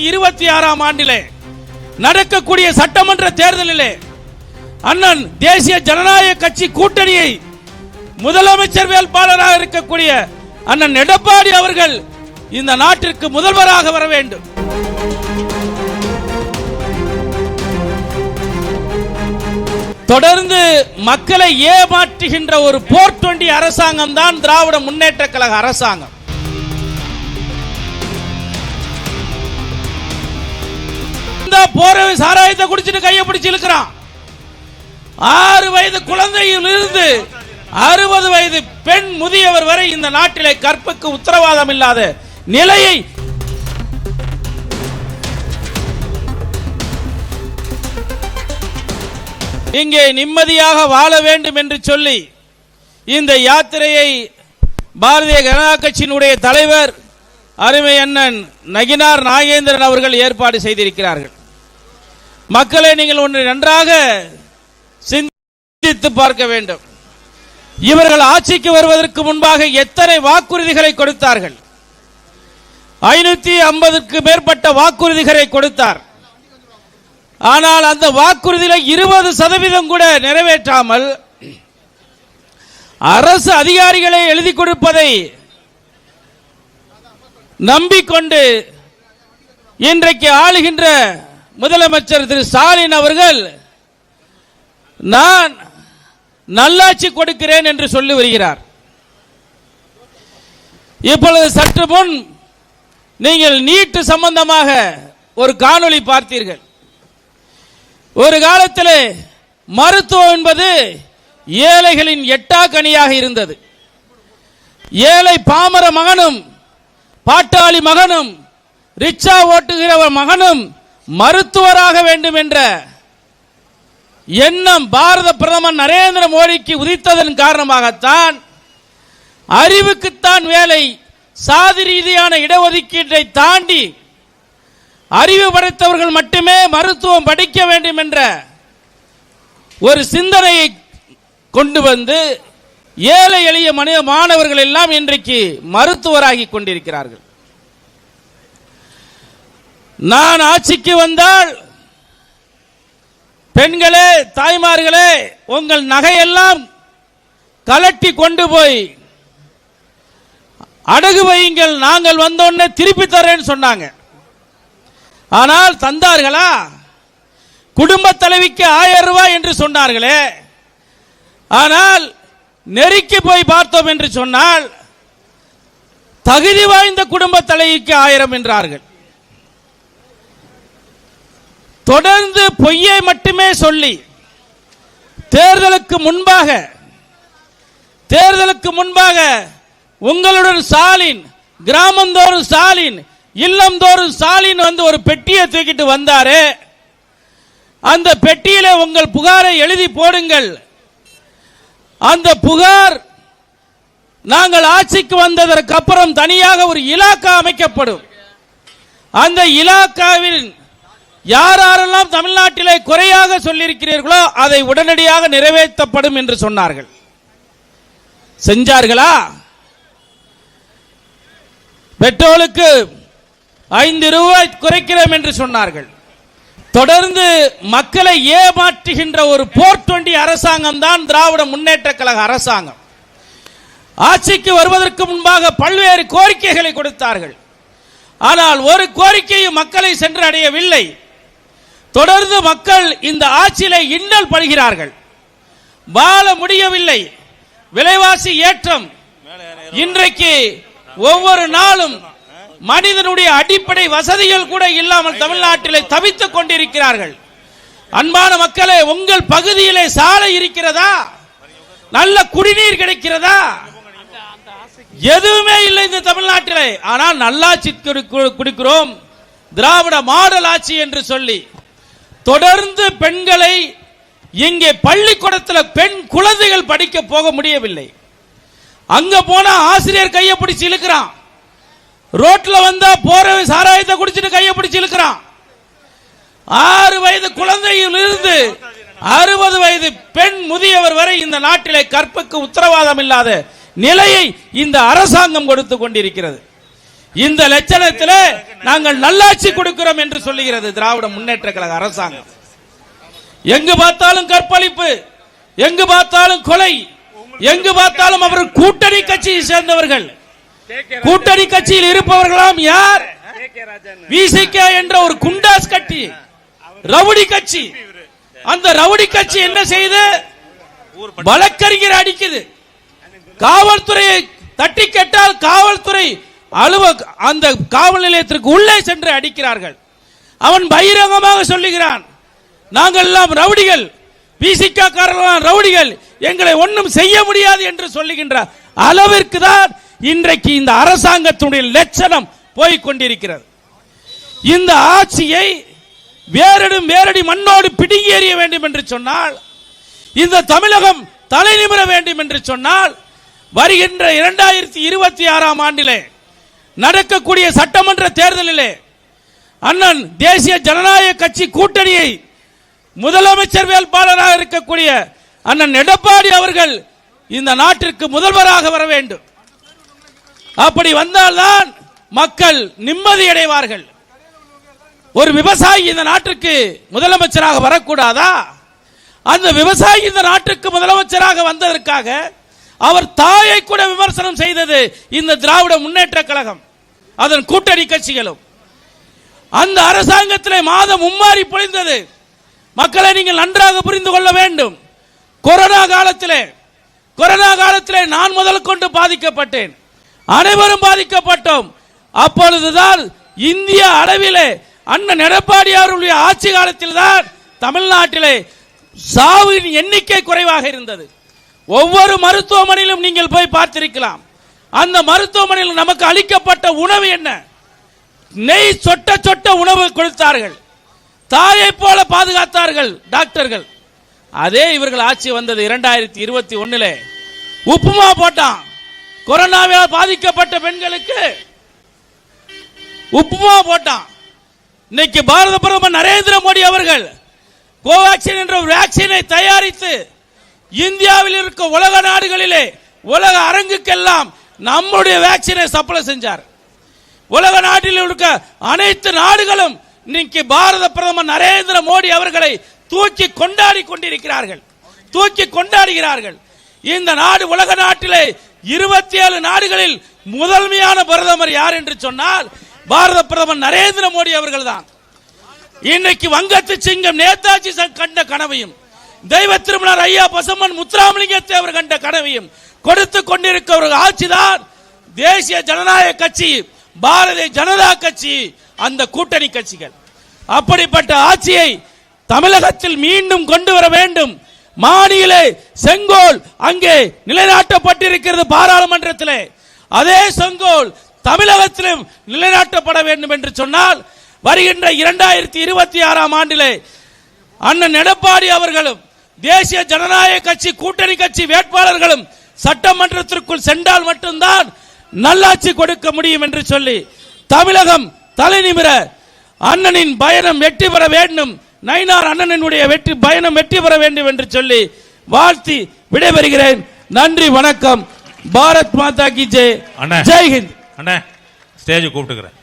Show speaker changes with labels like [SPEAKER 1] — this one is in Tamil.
[SPEAKER 1] இரண்டாயிரத்தி இருபத்தி ஆறாம் ஆண்டிலே நடக்கக்கூடிய சட்டமன்ற தேர்தலிலே அண்ணன் தேசிய ஜனநாயக கட்சி கூட்டணியை முதலமைச்சர் வேட்பாளராக இருக்கக்கூடிய அண்ணன் எடப்பாடி அவர்கள் இந்த நாட்டிற்கு முதல்வராக வர வேண்டும். தொடர்ந்து மக்களை ஏமாற்றுகின்ற ஒரு போர் அரசாங்கம் தான் திராவிட முன்னேற்ற கழக அரசாங்கம். இந்த போறவன் சாராயத்தை குடிச்சிட்டு கையை பிடிச்சி இழுக்கிறான். ஆறு வயது குழந்தையில் இருந்து அறுபது வயது பெண் முதியவர் வரை இந்த நாட்டிலே கற்புக்கு உத்தரவாதம் இல்லாத நிலையை இங்கே நிம்மதியாக வாழ வேண்டும் என்று சொல்லி இந்த யாத்திரையை பாரதிய ஜனதா கட்சியினுடைய தலைவர் அருமை அண்ணன் நகினார் நாகேந்திரன் அவர்கள் ஏற்பாடு செய்திருக்கிறார்கள். மக்களை நீங்கள் ஒன்று நன்றாக சிந்தித்து பார்க்க வேண்டும். இவர்கள் ஆட்சிக்கு வருவதற்கு முன்பாக எத்தனை வாக்குறுதிகளை கொடுத்தார்கள்? ஐநூத்தி ஐம்பதுக்கு மேற்பட்ட வாக்குறுதிகளை கொடுத்தார். ஆனால் அந்த வாக்குறுதியில இருபது சதவீதம் கூட நிறைவேற்றாமல் அரசு அதிகாரிகளை எழுதி கொடுப்பதை நம்பிக்கொண்டு இன்றைக்கு ஆளுகின்ற முதலமைச்சர் திரு ஸ்டாலின் அவர்கள் நான் நல்லாட்சி கொடுக்கிறேன் என்று சொல்லி வருகிறார். இப்பொழுது சற்று முன் நீங்கள் நீட்டு சம்பந்தமாக ஒரு காணொளி பார்த்தீர்கள். ஒரு காலத்தில் மருத்துவம் என்பது ஏழைகளின் எட்டா கனியாக இருந்தது. ஏழை பாமர மகனும் பாட்டாளி மகனும் ரிக்ஷா ஓட்டுகிறவர் மகனும் மருத்துவராக வேண்டும் என்ற எண்ணம் பாரத பிரதமர் நரேந்திர மோடிக்கு உதித்ததன் காரணமாகத்தான் அறிவுக்குத்தான் வேலை சாதி ரீதியான இடஒதுக்கீட்டை தாண்டி அறிவு படைத்தவர்கள் மட்டுமே மருத்துவம் படிக்க வேண்டும் என்ற ஒரு சிந்தனையை கொண்டு வந்து ஏழை எளிய மனித மாணவர்கள் எல்லாம் இன்றைக்கு மருத்துவராகி கொண்டிருக்கிறார்கள். நான் ஆட்சிக்கு வந்தால் பெண்களே தாய்மார்களே உங்கள் நகையெல்லாம் கலட்டி கொண்டு போய் அடகு வையுங்கள் நாங்கள் வந்தோடனே திருப்பி தரேன்னு சொன்னாங்க. ஆனால் தந்தார்களா குடும்ப தலைவிக்கு ஆயிரம் ரூபாய் என்று சொன்னார்களே. ஆனால் நெருக்கி போய் பார்த்தோம் என்று சொன்னால் தகுதி வாய்ந்த குடும்ப தலைவிக்கு ஆயிரம் என்றார்கள். தொடர்ந்து பொய்யை மட்டுமே சொல்லி தேர்தலுக்கு முன்பாக தேர்தலுக்கு முன்பாக உங்களுடன் ஸ்டாலின் கிராமந்தோறும் ஸ்டாலின் இல்லந்தோறும் ஸ்டாலின் வந்து ஒரு பெட்டியை தூக்கிட்டு வந்தாரு அந்த பெட்டியில உங்கள் புகாரை எழுதி போடுங்கள். அந்த புகார் நாங்கள் ஆட்சிக்கு வந்ததற்கு அப்புறம் தனியாக ஒரு இலாக்கா அமைக்கப்படும். அந்த இலாக்காவின் யார் யாரெல்லாம் தமிழ்நாட்டிலே குறையாக சொல்லியிருக்கிறீர்களோ அதை உடனடியாக நிறைவேற்றப்படும் என்று சொன்னார்கள். செஞ்சார்களா? பெட்ரோலுக்கு ஐந்து ரூபாய் குறைக்கிறோம் என்று சொன்னார்கள். தொடர்ந்து மக்களை ஏமாற்றுகின்ற ஒரு போர் டுவெண்டி அரசாங்கம் தான் திராவிட முன்னேற்ற கழக அரசாங்கம். ஆட்சிக்கு வருவதற்கு முன்பாக பல்வேறு கோரிக்கைகளை கொடுத்தார்கள். ஆனால் ஒரு கோரிக்கையும் மக்களை சென்று அடையவில்லை தொடர்ந்து மக்கள் இந்த ஆட்சியில இன்னல் படுகிறார்கள். வாழ முடியவில்லை. விலைவாசி ஏற்றம். இன்றைக்கு ஒவ்வொரு நாளும் மனிதனுடைய அடிப்படை வசதிகள் கூட இல்லாமல் தமிழ்நாட்டிலே தவித்துக் கொண்டிருக்கிறார்கள். அன்பான மக்களே உங்கள் பகுதியிலே சாலை இருக்கிறதா? நல்ல குடிநீர் கிடைக்கிறதா? எதுவுமே இல்லை இந்த தமிழ்நாட்டிலே. ஆனால் நல்லாட்சி குடிக்கிறோம். திராவிட மாடல் ஆட்சி என்று சொல்லி தொடர்ந்து பெண்களை இங்கே பள்ளிக்கூடத்தில் பெண் குழந்தைகள் படிக்க போக முடியவில்லை. அங்க போனா ஆசிரியர் கையை பிடிச்சி இழுக்கிறான். ரோட்ல வந்தா போற சாராயத்தை குடிச்சிட்டு கையை பிடிச்சி இழுக்கிறான். ஆறு வயது குழந்தையில் இருந்து அறுபது வயது பெண் முதியவர் வரை இந்த நாட்டிலே கற்புக்கு உத்தரவாதம் இல்லாத நிலையை இந்த அரசாங்கம் கொடுத்து கொண்டிருக்கிறது. இந்த லட்சணத்தில் நாங்கள் நல்லாட்சி கொடுக்கிறோம் என்று சொல்லுகிறது திராவிட முன்னேற்ற கழக அரசாங்கம். எங்கு பார்த்தாலும் கற்பழிப்பு எங்கு பார்த்தாலும் கொலை எங்கு பார்த்தாலும் அவர் கூட்டணி கட்சியை சேர்ந்தவர்கள். கூட்டணி கட்சியில் இருப்பவர்களாம் யார்? விசிகே என்ற ஒரு குண்டாஸ் கட்சி ரவுடி கட்சி. அந்த ரவுடி கட்சி என்ன செய்து? வழக்கறிஞர் அடிக்குது. காவல்துறையை தட்டி கேட்டால் காவல்துறை அலுவ அந்த காவல் நிலையத்திற்கு உள்ளே சென்று அடிக்கிறார்கள். அவன் பகிரங்கமாக சொல்லுகிறான் நாங்கள் எல்லாம் ரவுடிகள் பிசிக ரவுடிகள் எங்களை ஒன்றும் செய்ய முடியாது என்று சொல்லுகின்ற அளவிற்கு தான் இன்றைக்கு இந்த அரசாங்கத்துடைய லட்சணம் போய்க் கொண்டிருக்கிறது. இந்த ஆட்சியை வேரடும் வேரடி மண்ணோடு பிடுங்கி எறிய வேண்டும் என்று சொன்னால் இந்த தமிழகம் தலை நிமிர வேண்டும் என்று சொன்னால் வருகின்ற இரண்டாயிரத்தி இருபத்தி ஆறாம் ஆண்டிலே நடக்கக்கூடிய சட்டமன்ற தேர்தலிலே அண்ணன் தேசிய ஜனநாயக கட்சி கூட்டணியை முதலமைச்சர் வேட்பாளராக இருக்கக்கூடிய அண்ணன் எடப்பாடி அவர்கள் இந்த நாட்டிற்கு முதல்வராக வர வேண்டும். அப்படி வந்தால்தான் மக்கள் நிம்மதி அடைவார்கள். ஒரு விவசாயி இந்த நாட்டிற்கு முதலமைச்சராக வரக்கூடாதா? அந்த விவசாயி இந்த நாட்டுக்கு முதலமைச்சராக வந்ததற்காக அவர் தாயை கூட விமர்சனம் செய்தது இந்த திராவிட முன்னேற்ற கழகம் அதன் கூட்டணி கட்சிகளும். அந்த அரசாங்கத்திலே மாதம் மும்மாறி பொழிந்தது. மக்களை நீங்கள் நன்றாக புரிந்து கொள்ள வேண்டும். கொரோனா காலத்திலே கொரோனா காலத்திலே நான் முதல் கொண்டு பாதிக்கப்பட்டேன். அனைவரும் பாதிக்கப்பட்டோம். அப்பொழுதுதான் இந்திய அளவிலே அண்ணன் எடப்பாடி அவர்களுடைய ஆட்சி காலத்தில் தான் தமிழ்நாட்டிலே சாவின் எண்ணிக்கை குறைவாக இருந்தது. ஒவ்வொரு மருத்துவமனையிலும் நீங்கள் போய் பார்த்திருக்கலாம். அந்த மருத்துவமனையில் நமக்கு அளிக்கப்பட்ட உணவு என்ன? நெய் சொட்ட சொட்ட உணவு கொடுத்தார்கள். தாயை போல பாதுகாத்தார்கள் டாக்டர்கள். அதே இவர்கள் ஆட்சி வந்தது இரண்டாயிரத்தி இருபத்தி ஒண்ணுல உப்புமா போட்டான். கொரோனாவால் பாதிக்கப்பட்ட பெண்களுக்கு உப்புமா போட்டான். இன்னைக்கு பாரத பிரதமர் நரேந்திர மோடி அவர்கள் கோவாக்சின் என்ற வேக்சினை தயாரித்து இந்தியாவில் இருக்க உலக நாடுகளிலே உலக அரங்குக்கெல்லாம் நம்முடைய வேக்சினை சப்ளை செஞ்சார். உலக நாட்டில் இருக்க அனைத்து நாடுகளும் இன்னைக்கு பாரத பிரதமர் நரேந்திர மோடி அவர்களை தூக்கி கொண்டாடி கொண்டிருக்கிறார்கள். தூக்கி கொண்டாடுகிறார்கள். இந்த நாடு உலக நாட்டிலே இருபத்தி ஏழு நாடுகளில் முதன்மையான பிரதமர் யார் என்று சொன்னால் பாரத பிரதமர் நரேந்திர மோடி அவர்கள் தான் இன்னைக்கு வங்கத்து சிங்கம் நேதாஜி கண்ட கனவையும் தெய்வ திருமணர் ஐயா பசம்மன் முத்துராமலிங்கத்தை அவர் கண்ட கனவையும் கொடுத்து கொண்டிருக்க ஒரு ஆட்சிதான் தேசிய ஜனநாயக கட்சி பாரதிய ஜனதா கட்சி அந்த கூட்டணி கட்சிகள். அப்படிப்பட்ட ஆட்சியை தமிழகத்தில் மீண்டும் கொண்டு வர வேண்டும். மாநில செங்கோல் அங்கே நிலைநாட்டப்பட்டிருக்கிறது பாராளுமன்றத்திலே. அதே செங்கோல் தமிழகத்திலும் நிலைநாட்டப்பட வேண்டும் என்று சொன்னால் வருகின்ற இரண்டாயிரத்தி இருபத்தி ஆறாம் ஆண்டிலே அண்ணன் எடப்பாடி அவர்களும் தேசிய ஜனநாயக கட்சி கூட்டணி கட்சி வேட்பாளர்களும் சட்டமன்றத்திற்குள் சென்றால் மட்டும்தான் நல்லாட்சி கொடுக்க முடியும் என்று சொல்லி தமிழகம் தலைநிமிர அண்ணனின் பயணம் வெற்றி பெற வேண்டும். நயினார் அண்ணனினுடைய வெற்றி பயணம் வெற்றி பெற வேண்டும் என்று சொல்லி வாழ்த்தி விடைபெறுகிறேன். நன்றி வணக்கம். பாரத் மாதா கி ஜெய்
[SPEAKER 2] அண்ணா.
[SPEAKER 1] ஜெய் ஹிந்த்.
[SPEAKER 2] அண்ணே ஸ்டேஜ் கூப்பிட்டுக்கிறேன்.